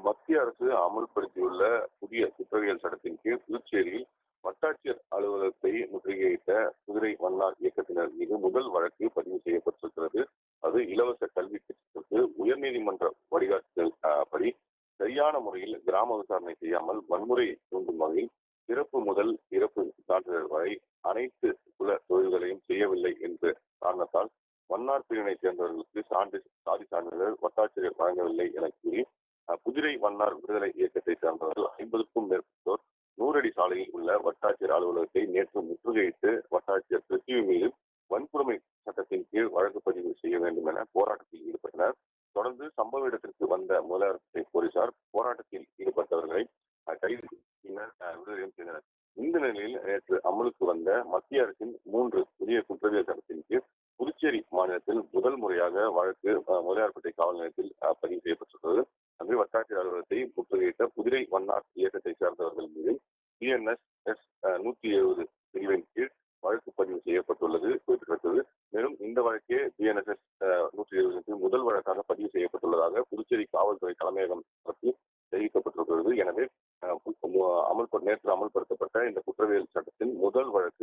மத்திய அரசு அமல்படுத்தியுள்ள புதிய குற்றவியல் சட்டத்தின் கீழ் புதுச்சேரியில் வட்டாட்சியர் அலுவலகத்தை முற்றுகையிட்ட குதிரை மன்னார் இயக்கத்தினர் மீது முதல் வழக்கு பதிவு செய்யப்பட்டிருக்கிறது. அது இலவச கல்வி திட்டத்திற்கு உயர்நீதிமன்ற வழிகாட்டுதல் படி சரியான முறையில் கிராம விசாரணை செய்யாமல் வன்முறை தூண்டும் வகையில் பிறப்பு முதல் இறப்பு சான்றிதழ் வரை அனைத்து குல தொழில்களையும் செய்யவில்லை என்ற காரணத்தால் மன்னார் பிரிவினை சேர்ந்தவர்களுக்கு சான்று சாதி சான்றிதழ் வட்டாட்சியர் வழங்கவில்லை என கூறி குதிரை மன்னார் விடுதலை இயக்கத்தை சேர்ந்தவர்கள் ஐம்பதுக்கும் மேற்பட்டோர் நூறடி சாலையில் உள்ள வட்டாட்சியர் அலுவலகத்தை நேற்று முற்றுகையிட்டு வட்டாட்சியர் பிருத்திவி மீது வன்கொடுமை சட்டத்தின் கீழ் வழக்கு பதிவு செய்ய வேண்டும் என போராட்டத்தில் ஈடுபட்டனர். தொடர்ந்து சம்பவ இடத்திற்கு வந்த முதலரசை போலீசார் போராட்டத்தில் ஈடுபட்டவர்களை கைது செய்து பின்னர் விடுதலையும் செய்தனர். இந்த நிலையில் நேற்று அமலுக்கு வந்த மத்திய அரசின் மூன்று புதிய குற்றவியல் சட்டத்தின் கீழ் புதுச்சேரி மாநிலத்தில் முதல் முறையாக வழக்கு முதலியார்பேட்டை காவல் நிலையத்தில் பதிவு செய்யப்பட்டுள்ளது வட்டாட்சியர் அலுவலகத்தை முற்றுகையிட்ட குதிரை வண்ணார் இயக்கத்தை சார்ந்தவர்கள் மீது பிஎன்எஸ் எஸ் நூத்தி எழுபது பிரிவின் கீழ் வழக்கு பதிவு செய்யப்பட்டுள்ளது குறிப்பிடத்தக்கது. மேலும் இந்த வழக்கே பிஎன்எஸ்எஸ் நூற்றி எழுபது முதல் வழக்காக பதிவு செய்யப்பட்டுள்ளதாக புதுச்சேரி காவல்துறை தலைமையகம் தரப்பில் தெரிவிக்கப்பட்டிருக்கிறது. எனவே அமல் அமல்ப நேற்று அமல்படுத்தப்பட்ட இந்த குற்றவியல் சட்டத்தின் முதல் வழக்கு